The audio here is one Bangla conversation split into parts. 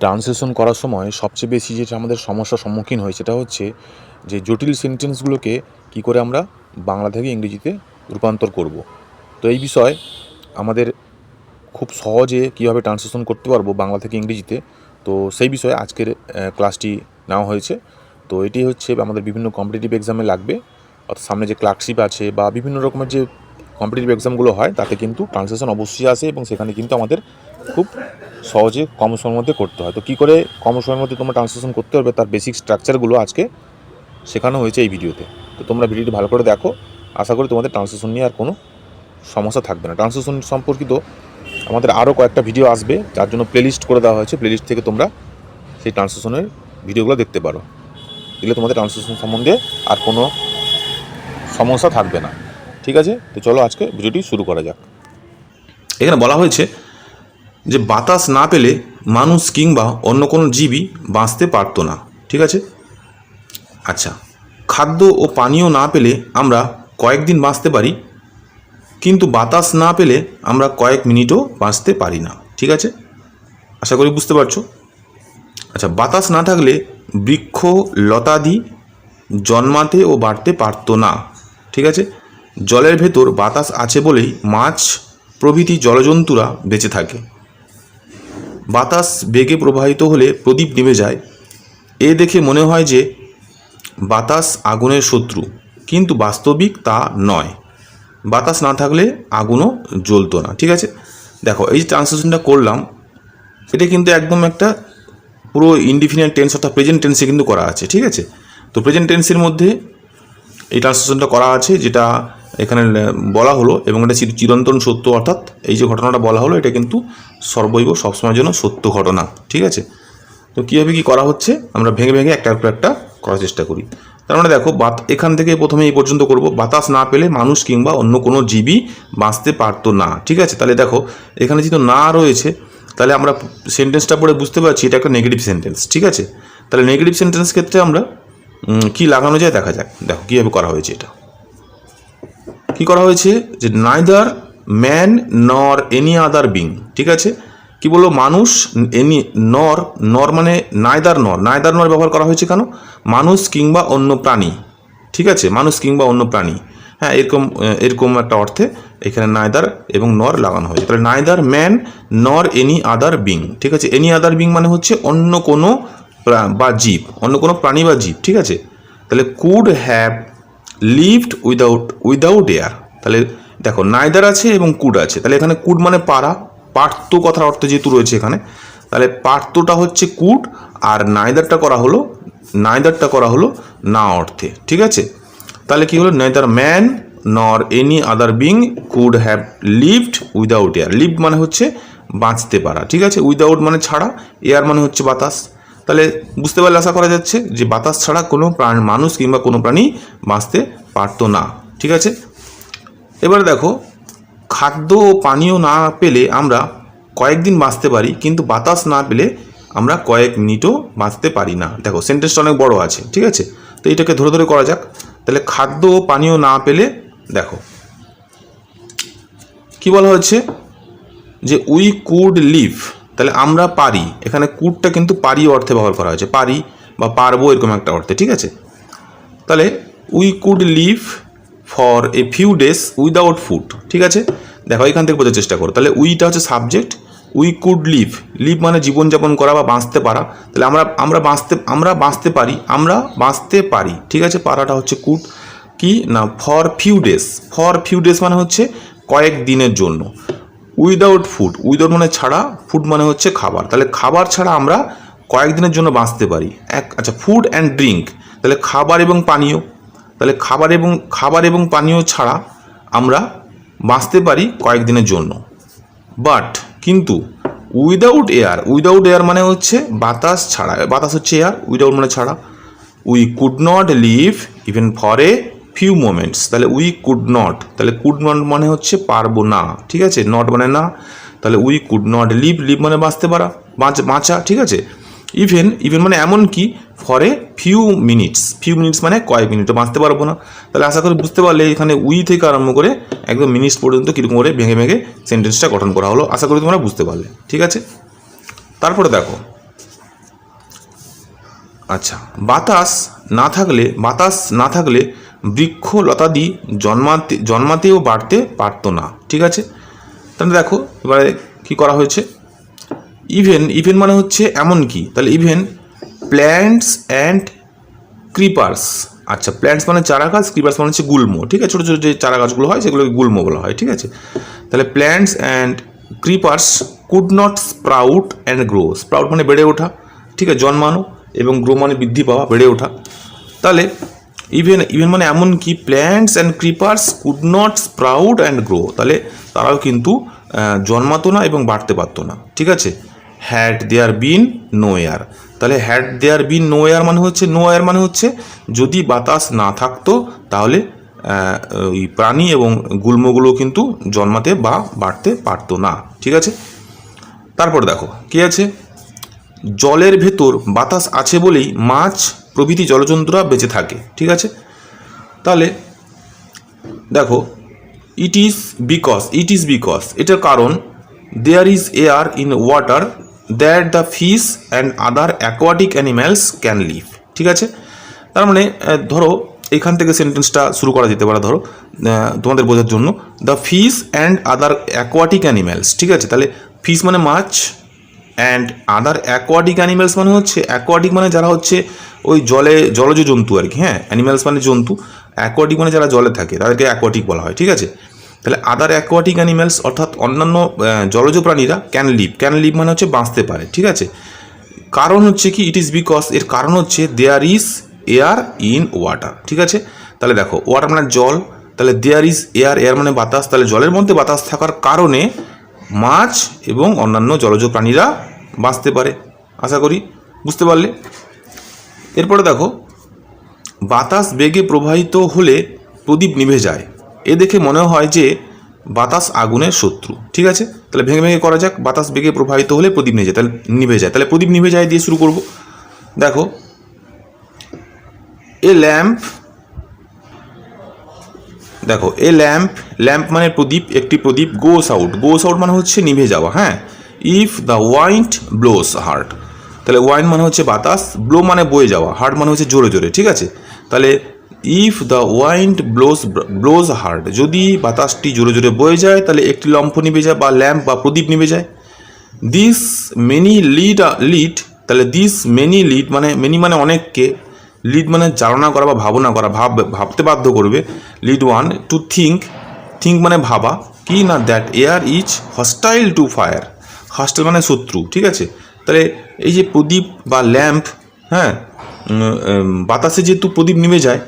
ট্রান্সলেশন করার সময় সবচেয়ে বেশি যেটা আমাদের সমস্যার সম্মুখীন হয় সেটা হচ্ছে যে জটিল সেন্টেন্সগুলোকে কী করে আমরা বাংলা থেকে ইংরেজিতে রূপান্তর করব। তো এই বিষয়ে আমাদের খুব সহজে কীভাবে ট্রান্সলেশন করতে পারব বাংলা থেকে ইংরেজিতে, তো সেই বিষয়ে আজকের ক্লাসটি নেওয়া হয়েছে। তো এটি হচ্ছে আমাদের বিভিন্ন কম্পিটিটিভ এক্সামে লাগবে, অর্থাৎ সামনে যে ক্লার্কশিপ আছে বা বিভিন্ন রকমের যে কম্পিটিটিভ এক্সামগুলো হয় তাতে কিন্তু ট্রান্সলেশন অবশ্যই আসে এবং সেখানে কিন্তু আমাদের খুব সহজে কম সময়ের মধ্যে করতে হয়। তো কী করে কম সময়ের মধ্যে তোমরা ট্রান্সলেশন করতে পারবে, তার বেসিক স্ট্রাকচারগুলো আজকে শেখানো হয়েছে এই ভিডিওতে তো তোমরা ভিডিওটি ভালো করে দেখো, আশা করি তোমাদের ট্রান্সলেশন নিয়ে আর কোনো সমস্যা থাকবে না। ট্রান্সলেশন সম্পর্কিত আমাদের আরও কয়েকটা ভিডিও আসবে, যার জন্য প্লেলিস্ট করে দেওয়া হয়েছে। প্লেলিস্ট থেকে তোমরা সেই ট্রান্সলেশনের ভিডিওগুলো দেখতে পারো। দিলে তোমাদের ট্রান্সলেশন সম্বন্ধে আর কোনো সমস্যা থাকবে না। ঠিক আছে? তো চলো আজকে ভিডিওটি শুরু করা যাক। এখানে বলা হয়েছে যে বাতাস না পেলে মানুষ কিংবা অন্য কোনো জীবই বাঁচতে পারতো না। ঠিক আছে? আচ্ছা খাদ্য ও পানীয় না পেলে আমরা কয়েকদিন বাঁচতে পারি, কিন্তু বাতাস না পেলে আমরা কয়েক মিনিটও বাঁচতে পারি না। ঠিক আছে? আশা করি বুঝতে পারছ? আচ্ছা বাতাস না থাকলে বৃক্ষ, লতাদি জন্মাতে ও বাড়তে পারতো না। ঠিক আছে? জলের ভেতর বাতাস আছে বলেই মাছ প্রভৃতি জলজন্তুরা বেঁচে থাকে। বাতাস বেগে প্রবাহিত হলে প্রদীপ নিভে যায়। এ দেখে মনে হয় যে বাতাস আগুনের শত্রু, কিন্তু বাস্তবিক তা নয়। বাতাস না থাকলে আগুনও জ্বলতো না, ঠিক আছে? দেখো, এই যে ট্রান্সলেশনটা করলাম, এটা কিন্তু একদম একটা পুরো ইনডিফিনিট টেন্স অর্থাৎ প্রেজেন্ট টেন্সে কিন্তু করা আছে, ঠিক আছে? তো প্রেজেন্ট টেন্সের মধ্যে এই ট্রান্সলেশনটা করা আছে, যেটা এখানে বলা হলো এবং এটা চির- চিরন্তন সত্য অর্থাৎ এই যে ঘটনাটা বলা হলো, এটা কিন্তু সর্বৈব সবসময়ের জন্য সত্য ঘটনা, ঠিক আছে? তো কীভাবে কী করা হচ্ছে? আমরা ভেঙে ভেঙে একটার পর একটা করার চেষ্টা করি। তার মানে দেখো, বাত এখান থেকে প্রথমে এই পর্যন্ত করব। বাতাস না পেলে মানুষ কিংবা অন্য কোনো জীবই বাঁচতে পারতো না, ঠিক আছে? তাহলে দেখো, এখানে যেহেতু না রয়েছে, তাহলে আমরা সেন্টেন্সটা পড়ে বুঝতে পারছি এটা একটা নেগেটিভ সেন্টেন্স ঠিক আছে? তাহলে নেগেটিভ সেন্টেন্স ক্ষেত্রে আমরা কি লাগানো যায় দেখা যাক। দেখো, কীভাবে করা হয়েছে এটা। কি করা হয়েছে? যে neither man nor any other being ঠিক আছে? কি বলল? মানুষ এনি নর নর মানে নাইদার নর নাইদার নর ব্যবহার করা হয়েছে কেন? মানুষ কিংবা অন্য প্রাণী, ঠিক আছে? মানুষ কিংবা অন্য প্রাণী। হ্যাঁ এরকম এরকম একটা অর্থে এখানে নাইদার এবং নর লাগানো হয়েছে। তাহলে neither man nor any other being ঠিক আছে? এনি আদার বিং মানে হচ্ছে অন্য কোনো বা জীব, অন্য কোনো প্রাণী বা জীব, ঠিক আছে? তাহলে could have lived without without air তাহলে দেখো নাইদার আছে এবং কুড আছে। তাহলে এখানে কুড মানে পারা, পার্থ কথার অর্থ যেহেতু রয়েছে এখানে, তাহলে পার্থটা হচ্ছে কুড আর নাইদারটা করা হলো নাইদারটা করা হলো না অর্থে, ঠিক আছে? তাহলে কি হলো? Neither man nor any other being could have lived without air live মানে হচ্ছে বাঁচতে পারা, ঠিক আছে? উইদাউট মানে ছাড়া এয়ার মানে হচ্ছে বাতাস। তাহলে বুঝতে পারলে আশা করা যাচ্ছে যে বাতাস ছাড়া কোনো প্রাণ, মানুষ কিংবা কোনো প্রাণী বাঁচতে পারতো না। ঠিক আছে? এবারে দেখো, খাদ্য ও পানীয় না পেলে আমরা কয়েকদিন বাঁচতে পারি, কিন্তু বাতাস না পেলে আমরা কয়েক মিনিটও বাঁচতে পারি না। দেখো সেন্টেন্সটা অনেক বড় আছে, ঠিক আছে? তো এটাকে ধরে ধরে করা যাক। তাহলে খাদ্য ও পানীয় না পেলে, দেখো, কি বলা হচ্ছে যে উই কুড লিভ তাহলে আমরা পারি। এখানে কুডটা কিন্তু পারি অর্থে ব্যবহার করা হয়েছে। পারি বা পারব এরকম একটা অর্থে, ঠিক আছে? তাহলে we could live for a few days without food ঠিক আছে? দেখো, এখান থেকে বোঝার চেষ্টা করো। তাহলে উইটা হচ্ছে subject we could live live মানে জীবনযাপন করা বা বাঁচতে পারা। তাহলে আমরা আমরা বাঁচতে আমরা বাঁচতে পারি, আমরা বাঁচতে পারি, ঠিক আছে? পারাটা হচ্ছে কুড কি? না for few days for few days মানে হচ্ছে কয়েক দিনের জন্য। উইদাউট ফুড উইদাউট মানে ছাড়া ফুড মানে হচ্ছে খাবার। তাহলে খাবার ছাড়া আমরা কয়েকদিনের জন্য বাঁচতে পারি। এক আচ্ছা ফুড অ্যান্ড ড্রিঙ্ক তাহলে খাবার এবং পানীয়। তাহলে খাবার এবং খাবার এবং পানীয় ছাড়া আমরা বাঁচতে পারি কয়েকদিনের জন্য। বাট কিন্তু উইদাউট এয়ার উইদাউট এয়ার মানে হচ্ছে বাতাস ছাড়া, বাতাস হচ্ছে এয়ার উইদাউট মানে ছাড়া। We could not live even for a few moments তাহলে উই কুড নট তাহলে কুড নট মানে হচ্ছে পারব না, ঠিক আছে? নট মানে না, তাহলে we could not live live মানে বাঁচতে পারা, বাঁচ- বাঁচা, ঠিক আছে? ইভেন ইভেন মানে এমন কি? For a few minutes few minutes মানে কয়েক মিনিটও বাঁচতে পারব না। তাহলে আশা করি বুঝতে পারলে এখানে উই থেকে আরম্ভ করে একদম মিনিটস পর্যন্ত কীরকম করে ভেঙে ভেঙে সেন্টেন্সটা গঠন করা হলো, আশা করি তোমরা বুঝতে পারলে, ঠিক আছে? তারপরে দেখো আচ্ছা বাতাস না থাকলে, বাতাস না থাকলে বৃক্ষ লতাদি জন্মাতে জন্মাতে ও বাড়তে পারতো না, ঠিক আছে? তাহলে দেখো, এবারে কি করা হয়েছে? ইভেন ইভেন মানে হচ্ছে এমন কি? তাহলে ইভেন প্ল্যান্টস অ্যান্ড ক্রিপার্স আচ্ছা প্ল্যান্টস মানে চারা গাছ ক্রিপার্স মানে হচ্ছে গুল্ম, ঠিক আছে? ছোটো ছোটো যে চারা গাছগুলো হয়, সেগুলোকে গুল্ম বলা হয়, ঠিক আছে? তাহলে plants and creepers could not sprout and grow sprout মানে বেড়ে ওঠা, ঠিক আছে? জন্মানো এবং গ্রো মানে বৃদ্ধি পাওয়া, বেড়ে ওঠা। তাহলে ইভেন ইভেন মানে এমন কি plants and creepers could not sprout and grow তাহলে তারাও কিন্তু জন্মাতো না এবং বাড়তে পারতো না। ঠিক আছে? Had there been no air তাহলে had there been no air মানে হচ্ছে নো এয়ার মানে হচ্ছে, যদি বাতাস না থাকতো, তাহলে ওই প্রাণী এবং গুল্মগুলো কিন্তু জন্মাতে বা বাড়তে পারতো না। ঠিক আছে? তারপর দেখো, কি আছে? জলের ভেতর বাতাস আছে বলেই মাছ প্রভৃতি জলজন্তুরা বেঁচে থাকে, ঠিক আছে? তাহলে দেখো it is because it is because এটার কারণ there is air in water that the fish and other aquatic animals can live ঠিক আছে? তার মানে ধরো, এখান থেকে সেন্টেন্সটা শুরু করা যেতে পারে, ধরো তোমাদের বোঝার জন্য the fish and other aquatic animals ঠিক আছে? তাহলে ফিশ মানে মাছ অ্যান্ড আদার অ্যাকোয়াটিক অ্যানিম্যালস মানে হচ্ছে অ্যাকোয়াটিক মানে যারা হচ্ছে ওই জলে, জলজ জন্তু আর কি হ্যাঁ? অ্যানিম্যালস মানে জন্তু। অ্যাকোয়াটিক মানে যারা জলে থাকে, তাদেরকে অ্যাকোয়াটিক বলা হয়, ঠিক আছে? তাহলে আদার অ্যাকোয়াটিক অ্যানিম্যালস অর্থাৎ অন্যান্য জলজ প্রাণীরা ক্যান লিভ ক্যান লিভ মানে হচ্ছে বাঁচতে পারে, ঠিক আছে? কারণ হচ্ছে কি ইট ইজ বিকজ এর কারণ হচ্ছে there is air in water ঠিক আছে? তাহলে দেখো ওয়াটার মানে জল, তাহলে দেয়ার ইজ এয়ার এয়ার মানে বাতাস। তাহলে জলের মধ্যে বাতাস থাকার কারণে মাছ এবং অন্যান্য জলজ প্রাণীরা বাঁচতে পারে, আশা করি। বুঝতে পারলে? এরপরে দেখো, বাতাস বেগে প্রবাহিত হলে প্রদীপ নিভে যায়। এ দেখে মনে হয় যে বাতাস আগুনের শত্রু। ঠিক আছে? তাহলে ভেঙে ভেঙে করা যাক, বাতাস বেগে প্রবাহিত হলে প্রদীপ নিভে যায়। তাহলে নিভে যায়। তাহলে প্রদীপ নিভে যায় দিয়ে শুরু করব। দেখো, এ ল্যাম্প দেখো, এ ল্যাম্প ল্যাম্প মানে প্রদীপ, একটি প্রদীপ, গোস আউট। গোস আউট মানে হচ্ছে নিভে যাওয়া হ্যাঁ? If the wind blows hard তাহলে ওয়াইন মানে হচ্ছে বাতাস ব্লো মানে বয়ে যাওয়া হার্ট মানে হচ্ছে জোরে জোরে, ঠিক আছে? তাহলে if the wind blows blows hard যদি বাতাসটি জোরে জোরে বয়ে যায়, তাহলে একটি লম্ফ নিভে যায় বা ল্যাম্প বা প্রদীপ নিভে যায়। দিস মেনি লিড লিড তাহলে দিস মেনি লিড মানে মেনি মানে অনেককে লিড মানে চালনা করা বা ভাবনা করা, ভাব, ভাবতে বাধ্য করবে। Lead one to think think মানে ভাবা, কি না that air is hostile to fire hostile মানে শত্রু, ঠিক আছে? তাহলে এই যে প্রদীপ বা ল্যাম্প হ্যাঁ বাতাসে যেহেতু প্রদীপ নিভে যায়,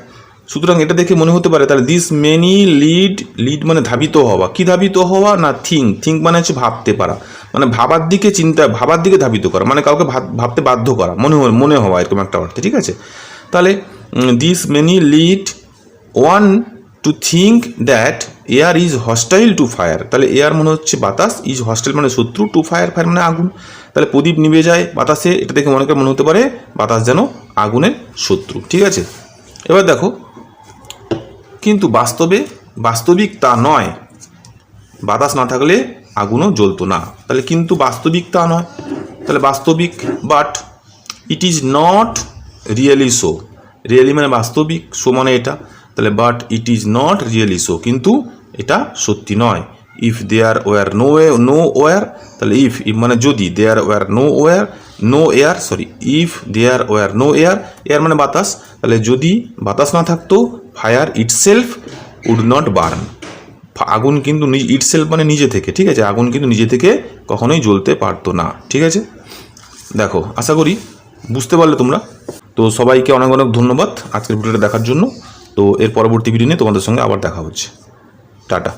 সুতরাং এটা দেখে মনে হতে পারে, তাহলে দিস মেনি লিড লিড মানে ধাবিত হওয়া। কি ধাবিত হওয়া? না থিঙ্ক থিঙ্ক মানে হচ্ছে ভাবতে পারা। মানে ভাবার দিকে চিন্তা, ভাবার দিকে ধাবিত করা। মানে কাউকে ভাব- ভাবতে বাধ্য করা। মনে মনে হওয়া, এরকম একটা অর্থে, ঠিক আছে? তাহলে this many lead one to think that air is hostile to fire তাহলে এয়ার মনে হচ্ছে বাতাস ইজ হস্টাইল মানে শত্রু টু ফায়ার ফায়ার মানে আগুন। তাহলে প্রদীপ নিভে যায় বাতাসে, এটা দেখে অনেকের মনে হতে পারে বাতাস যেন আগুনের শত্রু। ঠিক আছে? এবার দেখো, কিন্তু বাস্তবে, বাস্তবিক তা নয়। বাতাস না থাকলে আগুনও জ্বলতো না। তাহলে কিন্তু বাস্তবিক তা নয়। তাহলে বাস্তবিক but it is not really so really মানে বাস্তবিক সো মানে এটা। তাহলে but it is not really so কিন্তু এটা সত্যি নয়। If there were no no were তাহলে ইফ ইফ মানে যদি there were no were no air sorry if there were no air air মানে বাতাস। তাহলে যদি বাতাস না থাকতো fire itself would not burn আগুন কিন্তু ইটসেলফ মানে নিজে থেকে, ঠিক আছে? আগুন কিন্তু নিজে থেকে কখনোই জ্বলতে পারতো না, ঠিক আছে? দেখো, আশা করি বুঝতে পারলে তোমরা। তো সবাইকে অনেক অনেক ধন্যবাদ আজকের ভিডিওটা দেখার জন্য। তো এর পরবর্তী ভিডিও নিয়ে তোমাদের সঙ্গে আবার দেখা হচ্ছে। টাটা।